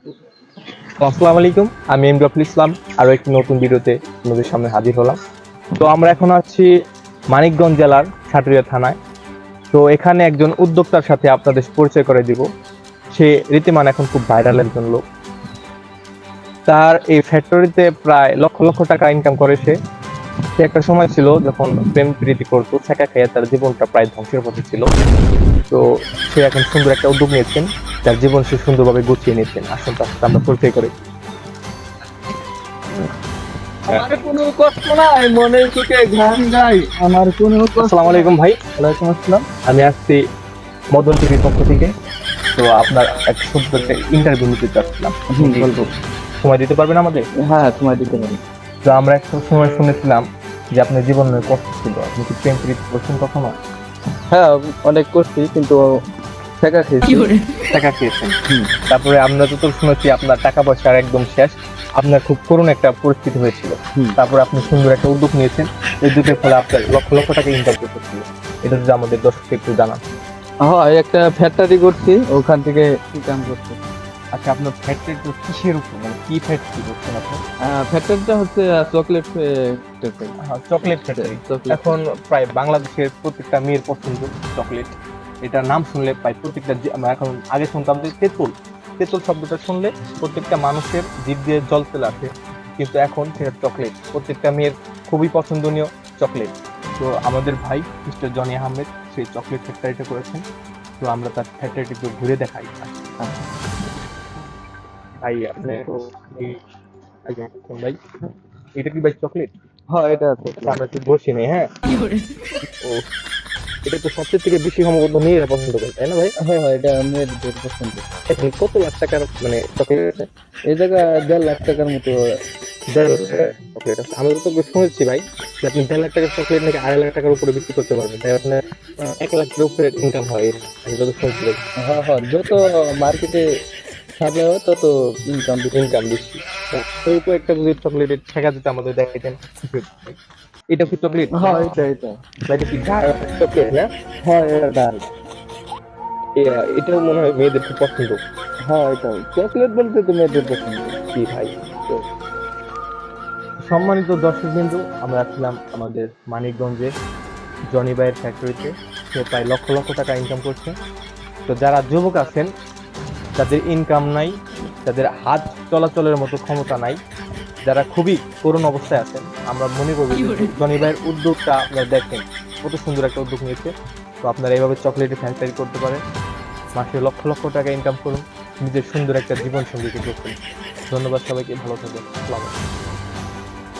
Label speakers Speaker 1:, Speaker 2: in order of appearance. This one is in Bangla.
Speaker 1: আসসালামু আলাইকুম, আমি এম এমডাফুল ইসলাম আরও একটি নতুন ভিডিওতে আপনাদের সামনে হাজির হলাম। তো আমরা এখন আছি মানিকগঞ্জ জেলার সাটুরিয়া থানায়। তো এখানে একজন উদ্যোক্তার সাথে আপনাদের পরিচয় করে দিব। সে রীতিমান এখন খুব ভাইরাল একজন লোক। তার এই ফ্যাক্টরিতে প্রায় লক্ষ লক্ষ টাকা ইনকাম করে সে। সে একটা সময় ছিল যখন প্রেম প্রীতি করতো ছেঁকা খেয়ে তার জীবনটা প্রায় ধ্বংসের পথে ছিল। তো সে এখন সুন্দর একটা উদ্যোগ নিয়েছেন। তার জীবন সে সুন্দরভাবে গুছিয়ে নিয়েছেন। আসুন তার সাথে আমরা পরিচয় করি।
Speaker 2: আমার
Speaker 1: আমি আসছি মদন টিভির পক্ষ থেকে। তো আপনার এক সুন্দর একটা ইন্টারভিউ নিতে চাচ্ছিলাম। সময় দিতে পারবেন আমাদের?
Speaker 2: হ্যাঁ তোমার দিতে
Speaker 1: তো আমরা একটা সময় শুনেছিলাম যে আপনার জীবনের কষ্ট ছিল। আপনি কি প্রেম প্রীতি করছেন কখনো?
Speaker 2: হ্যাঁ অনেক করছি কিন্তু শেখা খেয়েছি।
Speaker 1: টাকা খেয়েছেন তারপরে আমরা যত শুনেছি আপনার টাকা পয়সার একদম শেষ। আপনার খুব করুণ একটা পরিস্থিতি হয়েছিল। তারপরে আপনি সুন্দর একটা উদ্যোগ নিয়েছেন। এই উদ্যোগের ফলে আপনার লক্ষ লক্ষ টাকা ইনকাম করতেছিল এটা যদি আমাদের দর্শককে একটু জানান।
Speaker 2: হ্যাঁ একটা ফ্যাক্টরি করছি ওখান থেকে কি কাম করছি।
Speaker 1: আচ্ছা আপনার ফ্যাক্টরি তো কিসের উপর? মানে কি ফ্যাক্টরি করছেন আপনি?
Speaker 2: ফ্যাক্টরিটা হচ্ছে চকলেট
Speaker 1: চকলেট ফ্যাক্টরি এখন প্রায় বাংলাদেশের প্রত্যেকটা মেয়ের পছন্দ চকলেট এটার নাম শুনলে প্রায় প্রত্যেকটা আমরা এখন আগে শুনতাম যে তেঁতুল। তেঁতুল শব্দটা শুনলে প্রত্যেকটা মানুষের জিভ দিয়ে জল চলে আসে। কিন্তু এখন সেটা চকলেট। প্রত্যেকটা মেয়ের খুবই পছন্দনীয় চকলেট। তো আমাদের ভাই মিস্টার জনি আহমেদ সেই চকলেট ফ্যাক্টরিটা করেছেন। তো আমরা তার ফ্যাক্টরিটি একটু ঘুরে দেখাই। ভাই আপনি কোন ভাই? এটা কি ভাই চকলেট?
Speaker 2: হ্যাঁ এটা আছে।
Speaker 1: আমরা একটু বসি নেই হ্যাঁ? ও এটা তো সবচেয়ে থেকে বেশি সম্ভবত মেয়েরা পছন্দ করে তাই না ভাই?
Speaker 2: হ্যাঁ হ্যাঁ এটা মেয়েদের পছন্দ।
Speaker 1: এখন কত লাখ টাকার মানে চকলেট
Speaker 2: এই জায়গা দেড় লাখ টাকার মতো।
Speaker 1: লাখ চকলেট আছে আমি তো শুনেছি ভাই যে আপনি দেড় লাখ টাকার চকলেট নাকি আড়াই লাখ টাকার উপরে বিক্রি করতে পারবেন তাই আপনার এক লাখের উপরে ইনকাম হয় এর। আমি যত শুনছি
Speaker 2: হ্যাঁ হ্যাঁ যত মার্কেটে হয় তত ইনকাম
Speaker 1: ইনকাম বেশি। ওই একটা যদি চকলেটের ঠেকা দিতে আমাদের দেখাইতেন। এটা কি চকলেট?
Speaker 2: হ্যাঁ এটা এটা।
Speaker 1: এটা কি চকলেট না?
Speaker 2: হ্যাঁ এটা ডাল।
Speaker 1: এ- এটাও মনে হয় মেয়েদের খুব পছন্দ।
Speaker 2: হ্যাঁ এটা। চকলেট বলতে তো মেয়েদের পছন্দ।
Speaker 1: জি ভাই? সম্মানিত দর্শক বিন্দু আমরা ছিলাম আমাদের মানিকগঞ্জে। জনি ভাইয়ের ফ্যাক্টরিতে সে প্রায় লক্ষ লক্ষ টাকা ইনকাম করছে। তো যারা যুবক আছেন তাদের ইনকাম নাই তাদের হাত চলাচলের মতো ক্ষমতা নাই। যারা খুবই করুণ অবস্থায় আছেন আমরা মনে করব জনি ভাইয়ের উদ্যোগটা আপনারা দেখেন। কত সুন্দর একটা উদ্যোগ নিয়েছে। তো আপনারা এইভাবে চকলেটের ফ্যাক্টরি করতে পারেন। মাসে লক্ষ লক্ষ টাকা ইনকাম করুন। নিজের সুন্দর একটা জীবন সঙ্গীকে যোগ করুন। ধন্যবাদ সবাইকে ভালো থাকবেন।